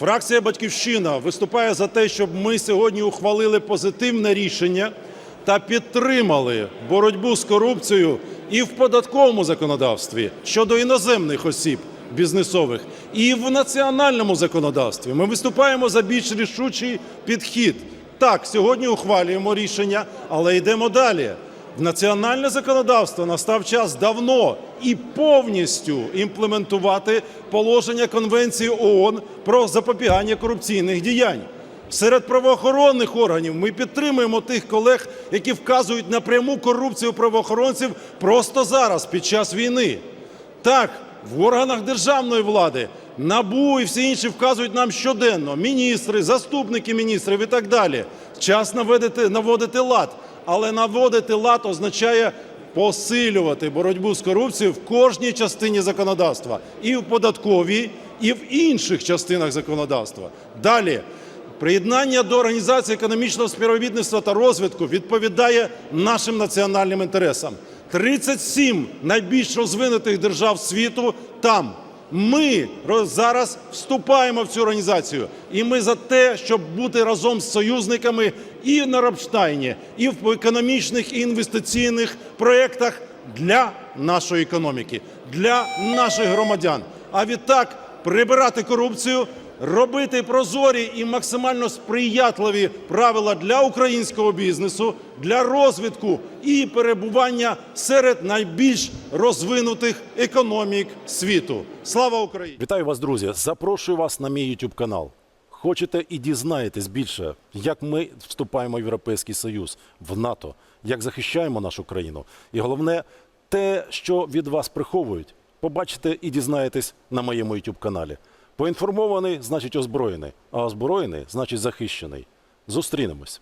Фракція Батьківщина виступає за те, щоб ми сьогодні ухвалили позитивне рішення та підтримали боротьбу з корупцією і в податковому законодавстві щодо іноземних осіб бізнесових, і в національному законодавстві. Ми виступаємо за більш рішучий підхід. Так, сьогодні ухвалюємо рішення, але йдемо далі. В національне законодавство настав час давно і повністю імплементувати положення Конвенції ООН про запобігання корупційних діянь. Серед правоохоронних органів ми підтримуємо тих колег, які вказують на пряму корупцію правоохоронців просто зараз, під час війни. Так, в органах державної влади НАБУ і всі інші вказують нам щоденно міністри, заступники міністрів і так далі. Час наведити, наводити лад. Але наводити лад означає посилювати боротьбу з корупцією в кожній частині законодавства, і в податковій, і в інших частинах законодавства. Далі. Приєднання до Організації економічного співробітництва та розвитку відповідає нашим національним інтересам. 37 найбільш розвинутих держав світу там. Ми зараз вступаємо в цю організацію, і ми за те, щоб бути разом з союзниками і на Рабштайні, і в економічних і інвестиційних проєктах для нашої економіки, для наших громадян. А відтак прибирати корупцію, робити прозорі і максимально сприятливі правила для українського бізнесу, для розвитку і перебування серед найбільш розвинутих економік світу. Слава Україні! Вітаю вас, друзі! Запрошую вас на мій YouTube канал. Хочете і дізнаєтесь більше, як ми вступаємо в Європейський Союз, в НАТО, як захищаємо нашу країну. І головне, те, що від вас приховують, побачите і дізнаєтесь на моєму YouTube каналі. Поінформований значить озброєний, а озброєний значить захищений. Зустрінемось.